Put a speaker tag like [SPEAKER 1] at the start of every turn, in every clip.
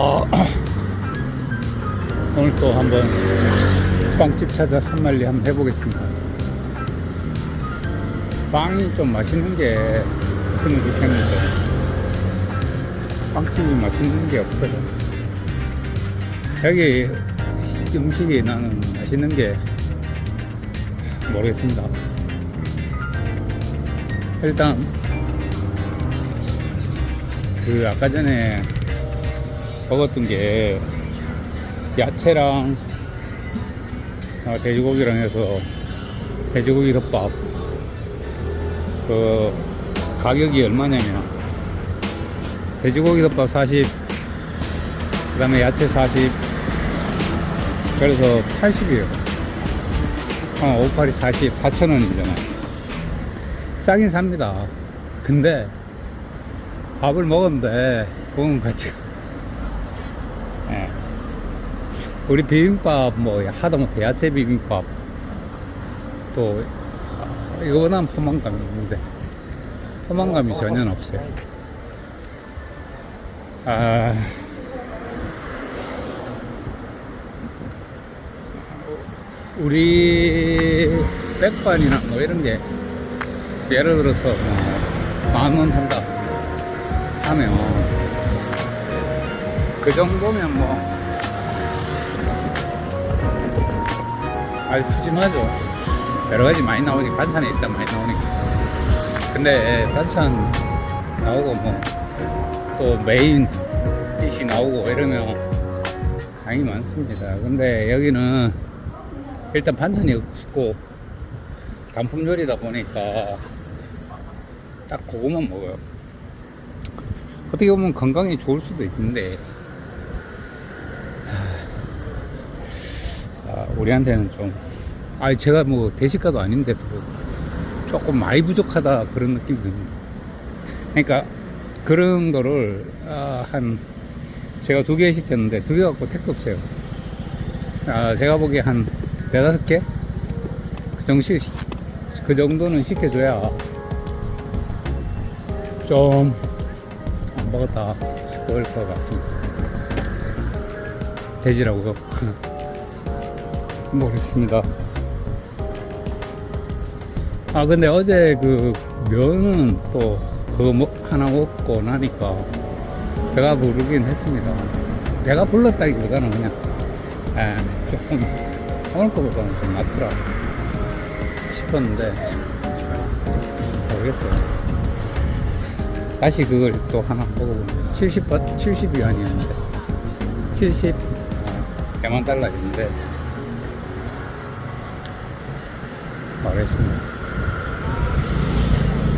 [SPEAKER 1] 아, 오늘 또 한번 빵집 찾아 산말리 한번 해보겠습니다. 빵이 좀 맛있는 게 있으면 좋겠는데 빵집이 맛있는 게 없어요. 여기 음식이 나는 맛있는 게 모르겠습니다. 일단 그 아까 전에 먹었던 게 야채랑 어, 돼지고기랑 해서 돼지고기 덮밥. 그 가격이 얼마냐면 돼지고기 덮밥 40 그다음에 야채 40 그래서 80이에요. 어, 58이 40 4,000원이잖아요. 싸긴 삽니다. 근데 밥을 먹었는데 먹은 가치가 예. 우리 비빔밥 뭐 하다못해 야채 비빔밥 또 아, 이거보다는 포만감이 있는데 포만감이 전혀 없어요 아 우리 백반이나 뭐 이런 게 예를 들어서 뭐 만원 한다 하면 그 정도면 뭐. 아주 푸짐하죠. 여러 가지 많이 나오니까 반찬이 일단 많이 나오니까. 근데 반찬 나오고 뭐 또 메인 디시 나오고 이러면 양이 많습니다. 근데 여기는 일단 반찬이 없고 단품 요리다 보니까 딱 그거만 먹어요. 어떻게 보면 건강에 좋을 수도 있는데 우리한테는 좀 아, 제가 뭐 대식가도 아닌데도 조금 많이 부족하다 그런 느낌이 듭니다. 그러니까 그런 거를 아, 한 제가 두 개 시켰는데 두 개 갖고 택도 없어요. 아, 제가 보기에 한 네다섯 개? 그 정도 시, 그 정도는 시켜줘야 좀 안 먹었다 그럴 것 같습니다. 돼지라고요? 모르겠습니다. 아 근데 어제 그 면은 또 그거 뭐 하나 먹고 나니까 배가 부르긴 했습니다. 배가 불렀다기보다는 그냥 에, 조금 오늘 거보다는 좀 낫더라 싶었는데 모르겠어요. 다시 그걸 또 하나 먹어보면 70, 70이 아니었는데 70 어, 대만 달러인데 알겠습니다.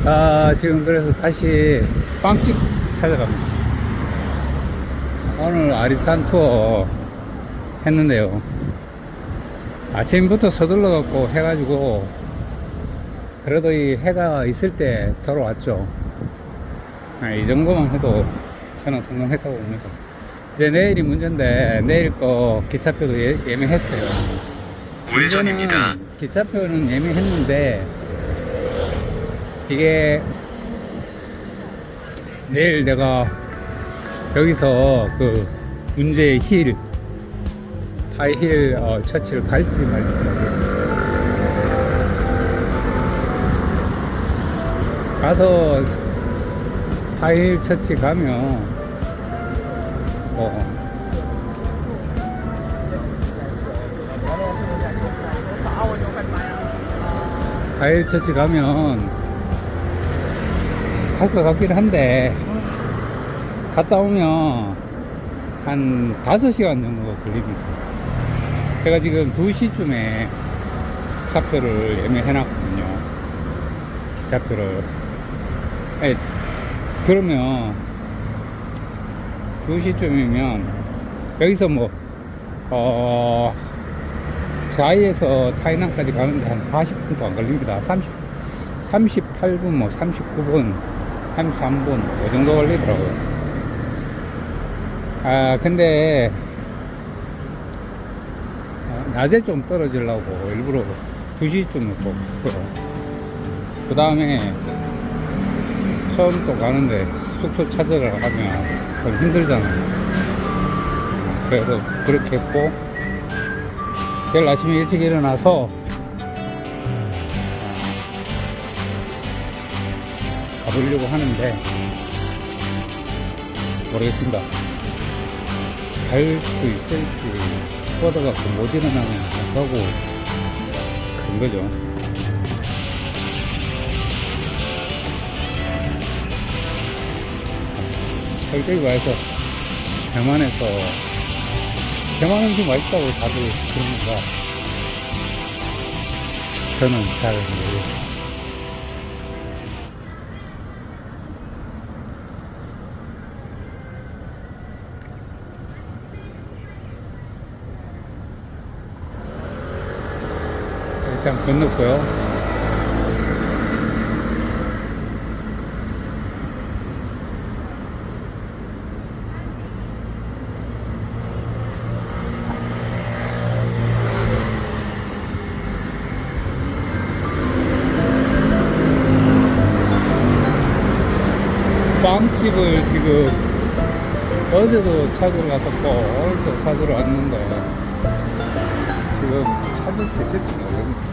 [SPEAKER 1] 아, 지금 그래서 다시 빵집 찾아갑니다. 오늘 아리산 투어 했는데요. 아침부터 서둘러 갖고 해가지고 그래도 이 해가 있을 때 들어왔죠. 아, 이 정도만 해도 저는 성공했다고 봅니다. 이제 내일이 문제인데 내일 거 기차표도 예, 예매했어요.
[SPEAKER 2] 우회전입니다.
[SPEAKER 1] 기차표는 예매했는데 이게 내일 내가 여기서 그 문제의 힐 하이힐 어, 처치를 갈지 말지 가서 하이힐 처치 가면 뭐 하이힐 처치 가면 갈 것 같긴 한데 갔다 오면 한 5시간 정도 걸립니다. 제가 지금 2시쯤에 차표를 예매해 놨거든요. 기차표를. 예, 그러면 2시쯤이면 여기서 뭐, 어, 자이에서 타이난까지 가는데 한 40분도 안 걸립니다. 30, 38분, 뭐 39분, 33분, 이 정도 걸리더라고요. 아, 근데, 어, 낮에 좀 떨어지려고 일부러 2시쯤 놓고, 그 다음에 처음 또 가는데 숙소 찾으러 가면 좀 힘들잖아요. 그래도 그렇게 했고 내일 아침에 일찍 일어나서 가보려고 하는데 모르겠습니다. 갈 수 있을지 뻗어갖고 못 일어나면 안 가고 그런 거죠. 솔직히 말해서 대만에서 대만 음식 맛있다고 다들 그러는가 저는 잘 모르겠어요. 일단 건넜고요. 빵집을 지금 어제도 찾으러 갔었고 오늘도 찾으러 왔는데 지금 찾을 수 있을지 모르겠네.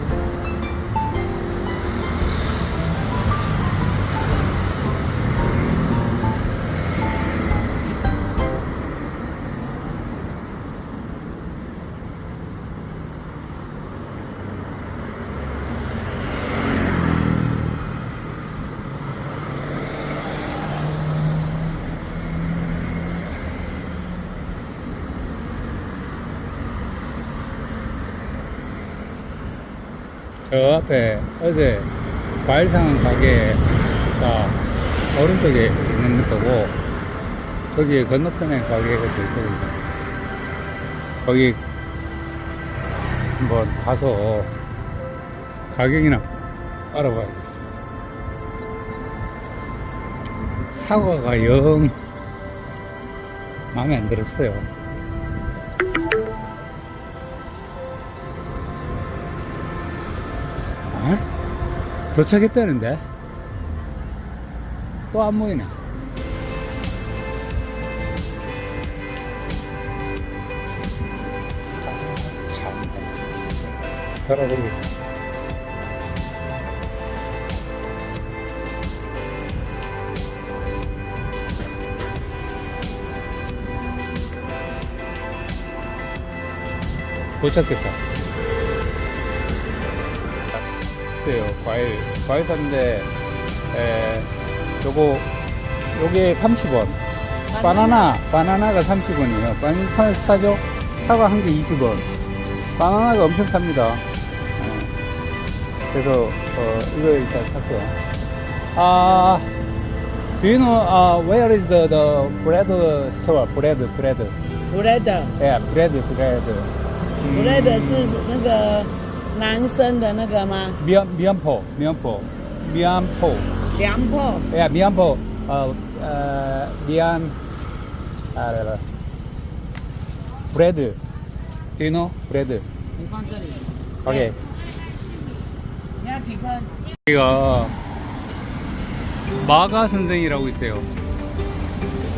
[SPEAKER 1] 저 앞에 어제 과일 상한 가게가 오른쪽에 있는 거고 저기 건너편에 가게가 또 있거든요. 거기 한번 가서 가격이나 알아봐야겠어요. 사과가 영 마음에 안 들었어요. 도착했다는데? 또 안 보이네. 아, 참. 돌아버리겠다. 도착했다. 있어요. 과일. 과일 샀는데, 에, 요거, 요게 30원. 바나나, 바나나가 30원이에요. 바나나 사- 사죠? 사과 한 개 20원. 바나나가 엄청 삽니다. 예. 그래서, 어, 이거 일단 샀고요. 아, do you know, uh, where is the, the bread store? bread, bread.
[SPEAKER 3] bread
[SPEAKER 1] Yeah, bread, bread. 음,
[SPEAKER 3] bread 是那个 男生的那个吗？
[SPEAKER 1] 미안, 미안포, 미안포, 미안포.
[SPEAKER 3] 凉破
[SPEAKER 1] 야, 미안포, 어, 어, 미안, 아, 네, 네. 브레드. Do you know? 브레드.
[SPEAKER 3] 你放这里。
[SPEAKER 1] 오케이.
[SPEAKER 3] 你要几颗？
[SPEAKER 1] 여기가 마가 선생이라고 있어요.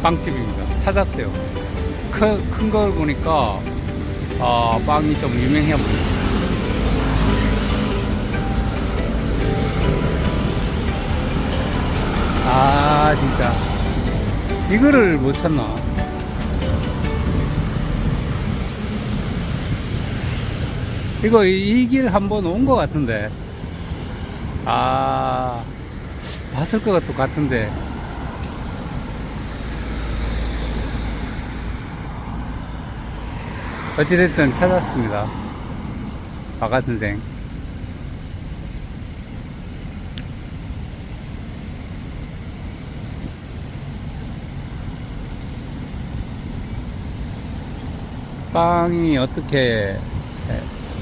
[SPEAKER 1] 빵집입니다. 찾았어요. 큰, 큰 걸 보니까, 아, 빵이 좀 유명해 보여요. 아, 진짜. 이거를 못 찾나? 이거 이 길 한번 온 것 같은데. 아, 봤을 것 같은데. 어찌됐든 찾았습니다. 박아 선생. 빵이 어떻게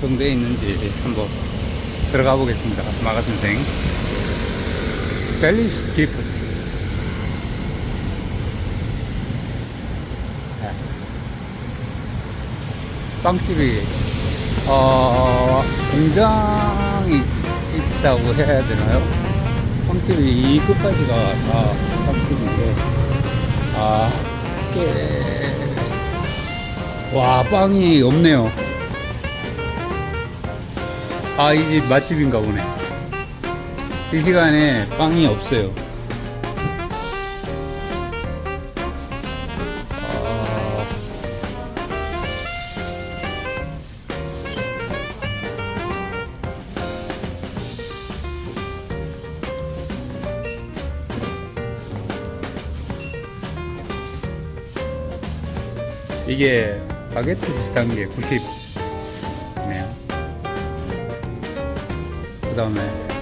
[SPEAKER 1] 정되어 있는지 한번 들어가 보겠습니다. 마가 선생. 벨리스 기프트. 네. 빵집이, 어, 공장이 있다고 해야 되나요? 빵집이 이 끝까지가 다 빵집인데, 아, 꽤, 와, 빵이 없네요. 아, 이 집 맛집인가 보네. 이 시간에 빵이 없어요. 아, 이게 바게트 비슷한 게 90이네요. 그 다음에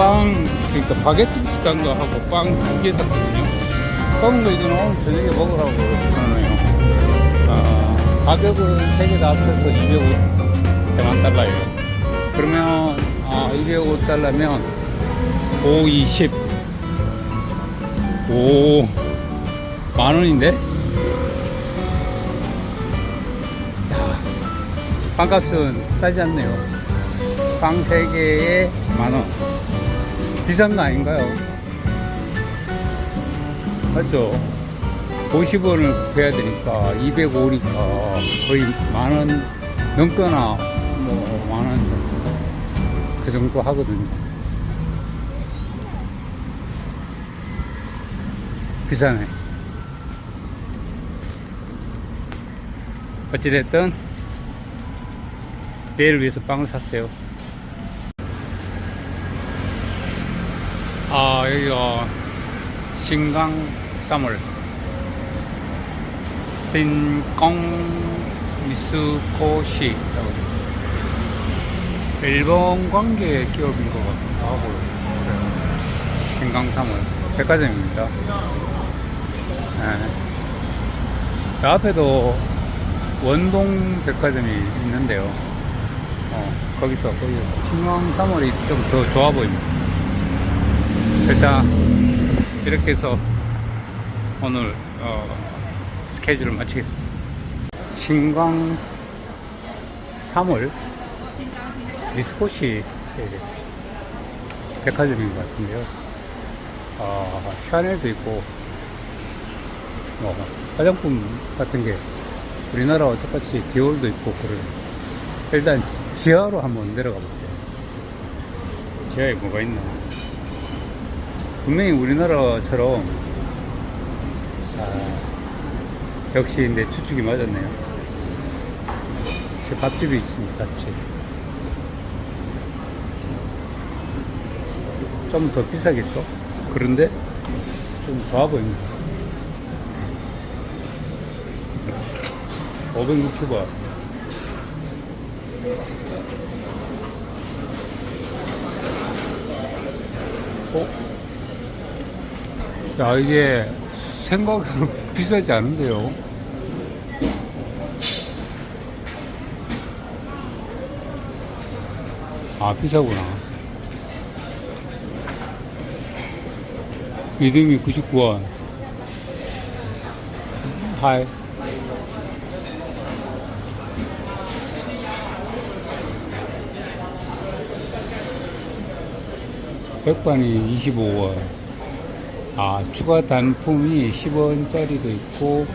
[SPEAKER 1] 빵, 그러니까 바게트 비슷한 거 하고 빵 두 개 샀거든요. 거 이거는 오늘 저녁에 먹으라고 하네요. 아, 가격은 세 개 다 합쳐서 205 대만 달러예요. 그러면, 아, 205 달러면 5, 20. 오, 만 원인데? 야, 빵값은 싸지 않네요. 빵 3개에 만원. 비싼 거 아닌가요? 맞죠? 50원을 해야 되니까 205니까 거의 만 원 넘거나 뭐 만 원 정도 그 정도 하거든요. 비싸네. 어찌됐든 내일을 위해서 빵을 샀어요. 아, 여기가 신강 사물 신강 미스코시 일본 관계 기업인 것 같기도 하고 그래요. 신강 사물 백화점입니다. 네. 그 앞에도 원동 백화점이 있는데요. 어, 거기서 거기 신강 사물이 좀 더 좋아 보입니다. 일단 이렇게 해서 오늘 어, 스케줄을 마치겠습니다. 신광 3월 미스코시 백화점인 것 같은데요. 어, 샤넬도 있고 뭐 화장품 같은 게 우리나라와 똑같이 디올도 있고 그래요. 일단 지- 지하로 한번 내려가 볼게요. 지하에 뭐가 있나? 분명히 우리나라처럼 아, 역시 내 추측이 맞았네요. 제 밥집이 있습니다. 밥집. 좀 더 비싸겠죠? 그런데 좀 좋아 보입니다. 560원. 어? 야, 이게 생각으로 비싸지 않은데요. 아, 비싸구나. 이등이 99원. 하이. 백반이 25원. 아, 추가 단품이 10원짜리도 있고,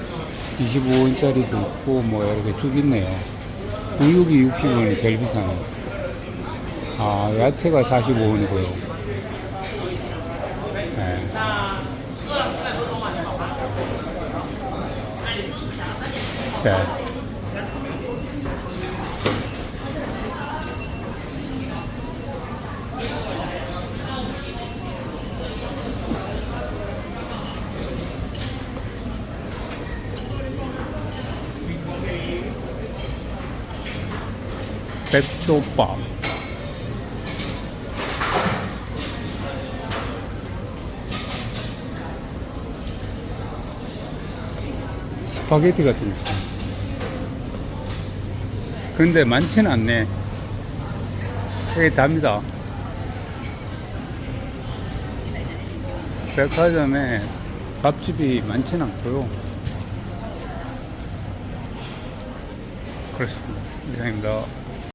[SPEAKER 1] 25원짜리도 있고, 뭐, 이렇게 쭉 있네요. 우육이 60원이 제일 비싸네. 아, 야채가 45원이고요. 네. 네. 백조밥. 스파게티 같은 거. 근데 많지는 않네. 되게 답니다. 백화점에 밥집이 많지는 않고요. 그렇습니다. 이상입니다.